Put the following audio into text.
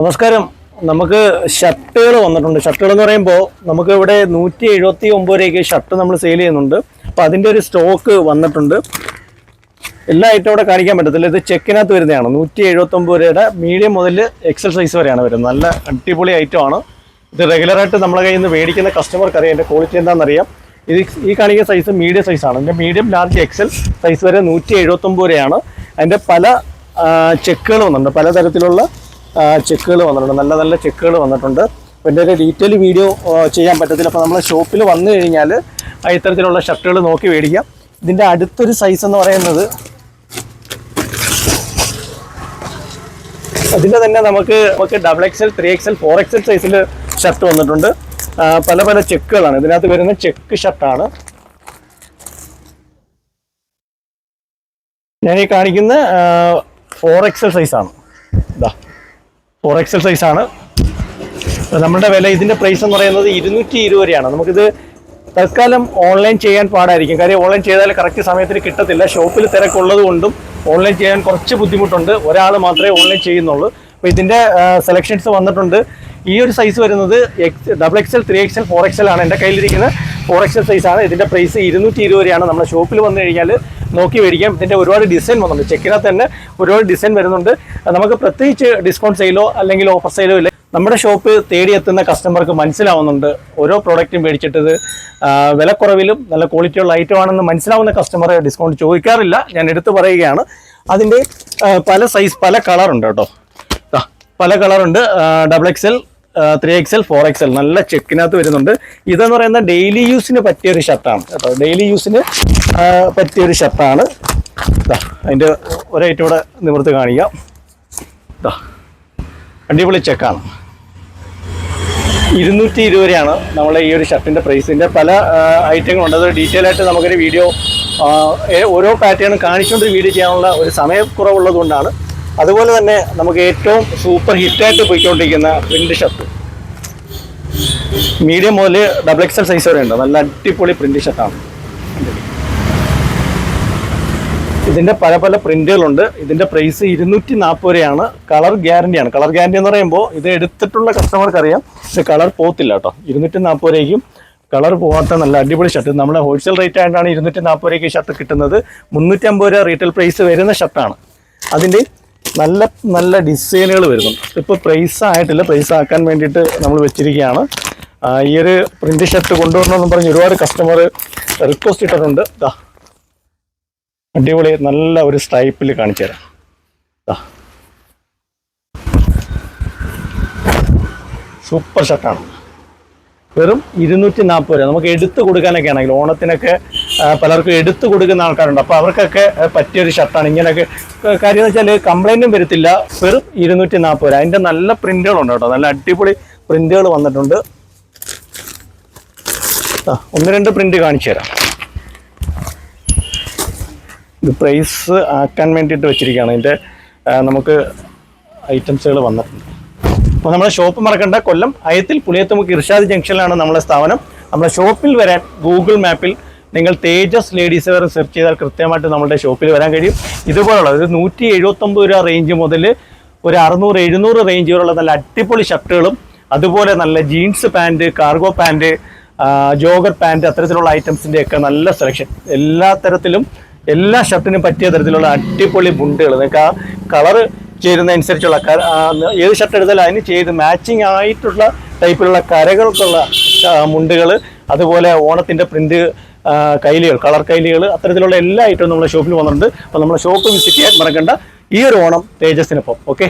നമസ്കാരം. നമുക്ക് ഷർട്ടുകൾ വന്നിട്ടുണ്ട്. ഷർട്ടുകൾ എന്ന് പറയുമ്പോൾ നമുക്ക് ഇവിടെ നൂറ്റി എഴുപത്തി ഒമ്പത് രൂപയ്ക്ക് ഷർട്ട് നമ്മൾ സെയിൽ ചെയ്യുന്നുണ്ട്. അപ്പോൾ അതിന്റെ ഒരു സ്റ്റോക്ക് വന്നിട്ടുണ്ട്. എല്ലാ ഐറ്റം ഇവിടെ കാണിക്കാൻ പറ്റത്തില്ല. ഇത് ചെക്കിനകത്ത് വരുന്നതാണ്. നൂറ്റി എഴുപത്തി ഒമ്പത് രൂപയുടെ മീഡിയം മുതൽ എക്സൽ സൈസ് വരെയാണ് വരുന്നത്. നല്ല അടിപൊളി ഐറ്റം ആണ്. ഇത് റെഗുലറായിട്ട് നമ്മളെ കയ്യിൽ നിന്ന് മേടിക്കുന്ന കസ്റ്റമർക്ക് അറിയാം എന്റെ ക്വാളിറ്റി എന്താണെന്നറിയാം. ഇത് ഈ കാണിക്കുന്ന സൈസ് മീഡിയം സൈസാണ് എന്റെ മീഡിയം ലാർജ് എക്സൽ സൈസ് വരെ നൂറ്റി എഴുപത്തൊമ്പത് രൂപയാണ്. അതിന്റെ പല ചെക്കുകൾ വന്നിട്ടുണ്ട്. പലതരത്തിലുള്ള ചെക്കുകൾ വന്നിട്ടുണ്ട്. നല്ല നല്ല ചെക്കുകൾ വന്നിട്ടുണ്ട്. എന്റെ ഒരു ഡീറ്റെയിൽ വീഡിയോ ചെയ്യാൻ പറ്റത്തില്ല. അപ്പോൾ നമ്മൾ ഷോപ്പിൽ വന്നു കഴിഞ്ഞാൽ ഇത്തരത്തിലുള്ള ഷർട്ടുകൾ നോക്കി മേടിക്കാം. ഇതിന്റെ അടുത്തൊരു സൈസ് എന്ന് പറയുന്നത് അതിന്റെ തന്നെ നമുക്ക് നമുക്ക് double XL three XL four XL സൈസിൽ ഷർട്ട് വന്നിട്ടുണ്ട്. പല പല ചെക്കുകളാണ്. ഇതിനകത്ത് വരുന്ന ചെക്ക് ഷർട്ടാണ് ഞാൻ ഈ കാണിക്കുന്ന ഫോർ എക്സൽ സൈസാണ് ഫോർ എക്സൽ ആണ്. നമ്മുടെ വില ഇതിന്റെ പ്രൈസ് എന്ന് പറയുന്നത് ഇരുന്നൂറ്റി ഇരുപത് രൂപയാണ്. നമുക്കിത് തൽക്കാലം ഓൺലൈൻ ചെയ്യാൻ പാടായിരിക്കും. കാര്യം ഓൺലൈൻ ചെയ്താൽ കറക്റ്റ് സമയത്തിന് കിട്ടത്തില്ല. ഷോപ്പിൽ തിരക്കുള്ളത് കൊണ്ടും ഓൺലൈൻ ചെയ്യാൻ കുറച്ച് ബുദ്ധിമുട്ടുണ്ട്. ഒരാൾ മാത്രമേ ഓൺലൈൻ ചെയ്യുന്നുള്ളൂ. അപ്പോൾ ഇതിന്റെ സെലക്ഷൻസ് വന്നിട്ടുണ്ട്. ഈ ഒരു സൈസ് വരുന്നത് X double XL three XL four XL ആണ്. എന്റെ കയ്യിലിരിക്കുന്നത് ഫോർ എക്സൽ സൈസാണ് ഇതിന്റെ പ്രൈസ് ഇരുന്നൂറ്റി ഇരുപത് രൂപയാണ്. നമ്മുടെ ഷോപ്പിൽ വന്നു കഴിഞ്ഞാൽ നോക്കി മേടിക്കാം. ഇതിന്റെ ഒരുപാട് ഡിസൈൻ വന്നിട്ടുണ്ട്. ചെക്കിനകത്ത് തന്നെ ഒരുപാട് ഡിസൈൻ വരുന്നുണ്ട്. നമുക്ക് പ്രത്യേകിച്ച് ഡിസ്കൗണ്ട് സെയിലോ അല്ലെങ്കിൽ ഓഫർ സെയിലോ ഇല്ല. നമ്മുടെ ഷോപ്പ് തേടിയെത്തുന്ന കസ്റ്റമർക്ക് മനസ്സിലാവുന്നുണ്ട്. ഓരോ പ്രോഡക്റ്റും മേടിച്ചിട്ടത് വിലക്കുറവിലും നല്ല ക്വാളിറ്റിയുള്ള ഐറ്റം ആണെന്ന് മനസ്സിലാവുന്ന കസ്റ്റമർ ഡിസ്കൗണ്ട് ചോദിക്കാറില്ല. ഞാൻ എടുത്തു പറയുകയാണ്. അതിന്റെ പല സൈസ് പല കളറുണ്ട് കേട്ടോ. പല കളറുണ്ട് double XL three XL four XL നല്ല ചെക്കിനകത്ത് വരുന്നുണ്ട്. ഇതെന്ന് പറയുന്ന ഡെയിലി യൂസിന് പറ്റിയ ഒരു ഷർട്ടാണ് കേട്ടോ. ഡെയിലി യൂസിന് പറ്റിയ ഒരു ഷർട്ടാണ്. അതിന്റെ ഒരൈറ്റം കൂടെ നിവർത്ത് കാണിക്കാം. അടിപൊളി ചെക്കാണ്. ഇരുന്നൂറ്റി ഇരുപത് രൂപയാണ് നമ്മളെ ഈ ഒരു ഷർട്ടിന്റെ പ്രൈസിന്റെ പല ഐറ്റങ്ങളുണ്ട്. അത് ഡീറ്റെയിൽ ആയിട്ട് നമുക്കൊരു വീഡിയോ ഓരോ പാറ്റേണും കാണിച്ചുകൊണ്ട് വീഡിയോ ചെയ്യാനുള്ള ഒരു സമയക്കുറവുള്ളത് കൊണ്ടാണ് അതുപോലെ തന്നെ നമുക്ക് ഏറ്റവും സൂപ്പർ ഹിറ്റായിട്ട് പോയിക്കൊണ്ടിരിക്കുന്ന പ്രിന്റ് ഷർട്ട് മീഡിയം മുതൽ ഡബിൾ എക്സൽ സൈസ് വരെ ഉണ്ട്. നല്ല അടിപൊളി പ്രിന്റ് ഷർട്ടാണ് ഇതിന്റെ പല പല പ്രിന്റുകളുണ്ട് ഇതിന്റെ പ്രൈസ് ഇരുന്നൂറ്റി നാൽപ്പത് രൂപയാണ് കളർ ഗ്യാരണ്ടിയാണ് കളർ ഗ്യാരണ്ടി എന്ന് പറയുമ്പോൾ ഇത് എടുത്തിട്ടുള്ള കസ്റ്റമർക്ക് അറിയാം കളർ പോത്തില്ല കേട്ടോ. ഇരുന്നൂറ്റി നാൽപ്പത് രൂപയ്ക്കും കളർ പോകാത്ത നല്ല അടിപൊളി ഷർട്ട് നമ്മുടെ ഹോൾസെയിൽ റേറ്റ് ആയിട്ടാണ് ഇരുന്നൂറ്റി നാൽപ്പത് രൂപയ്ക്ക് ഷർട്ട് കിട്ടുന്നത്. മുന്നൂറ്റി അമ്പത് രൂപ റീറ്റെയിൽ പ്രൈസ് വരുന്ന ഷർട്ടാണ് അതിന്റെ നല്ല നല്ല ഡിസൈനുകൾ വരുന്നുണ്ട് ഇപ്പോൾ പ്രൈസ് ആയിട്ടില്ല. പ്രൈസ് ആക്കാൻ വേണ്ടിയിട്ട് നമ്മൾ വെച്ചിരിക്കുകയാണ്. ഈ ഒരു പ്രിന്റ് ഷർട്ട് കൊണ്ടുവരണമെന്ന് പറഞ്ഞ് ഒരുപാട് കസ്റ്റമർ റിക്വസ്റ്റ് ഇട്ടിട്ടുണ്ട്. ദാ അടിപൊളി നല്ല ഒരു സ്ട്രൈപ്പിൽ കാണിച്ചു തരാം. ദാ. സൂപ്പർ ഷർട്ടാണ് വെറും ഇരുന്നൂറ്റി നാൽപ്പത് രൂപ. നമുക്ക് എടുത്തു കൊടുക്കാനൊക്കെ ആണെങ്കിൽ ഓണത്തിനൊക്കെ പലർക്കും എടുത്തു കൊടുക്കുന്ന ആൾക്കാരുണ്ട്. അപ്പോൾ അവർക്കൊക്കെ പറ്റിയ ഒരു ഷർട്ടാണ്. ഇങ്ങനെയൊക്കെ കാര്യം എന്ന് വെച്ചാൽ കംപ്ലൈന്റും വരത്തില്ല. വെറും ഇരുന്നൂറ്റി നാൽപ്പത് രൂപ. അതിന്റെ നല്ല പ്രിന്റുകളുണ്ട് കേട്ടോ. നല്ല അടിപൊളി പ്രിന്റുകൾ വന്നിട്ടുണ്ട്. ആ, ഒന്ന് രണ്ട് പ്രിന്റ് കാണിച്ചു തരാം. ഇത് പ്രൈസ് ആക്കാൻ വേണ്ടിയിട്ട് വെച്ചിരിക്കുകയാണ്. ഇതിന്റെ നമുക്ക് ഐറ്റംസുകൾ വന്നിട്ടുണ്ട്. അപ്പോൾ നമ്മുടെ ഷോപ്പ് മറക്കണ്ട. കൊല്ലം അയത്തിൽ പുളിയത്തുമുക്ക് ഇർഷാദ് ജംഗ്ഷനിലാണ് നമ്മുടെ സ്ഥാപനം. നമ്മുടെ ഷോപ്പിൽ വരാൻ ഗൂഗിൾ മാപ്പിൽ നിങ്ങൾ തേജസ് ലേഡീസ് വെയർ സെർച്ച് ചെയ്താൽ കൃത്യമായിട്ട് നമ്മുടെ ഷോപ്പിൽ വരാൻ കഴിയും. ഇതുപോലുള്ള ഒരു നൂറ്റി എഴുപത്തൊമ്പത് രൂപ റേഞ്ച് മുതൽ ഒരു അറുന്നൂറ് എഴുന്നൂറ് റേഞ്ച് വരെയുള്ള നല്ല അടിപൊളി ഷർട്ടുകളും അതുപോലെ നല്ല jeans pant cargo pant jogger pant അത്തരത്തിലുള്ള ഐറ്റംസിന്റെ ഒക്കെ നല്ല സെലക്ഷൻ. എല്ലാ തരത്തിലും എല്ലാ ഷർട്ടിനും പറ്റിയ തരത്തിലുള്ള അടിപൊളി ബുണ്ടുകൾ. നിങ്ങൾക്ക് ആ കളറ് ചേരുന്നതനുസരിച്ചുള്ള ഏത് ഷർട്ട് എടുത്താലും അതിന് ചെയ്ത് മാച്ചിങ് ആയിട്ടുള്ള ടൈപ്പിലുള്ള കരകൾക്കുള്ള മുണ്ടുകൾ അതുപോലെ ഓണത്തിന്റെ പ്രിന്റ് കൈലികൾ കളർ കൈലികൾ അത്തരത്തിലുള്ള എല്ലാ ഐറ്റവും നമ്മുടെ ഷോപ്പിൽ വന്നിട്ടുണ്ട്. അപ്പോൾ നമ്മുടെ ഷോപ്പ് വിസിറ്റ് ചെയ്യാൻ മറക്കണ്ട. ഈ ഒരു ഓണം തേജസ്സിനൊപ്പം. ഓക്കെ?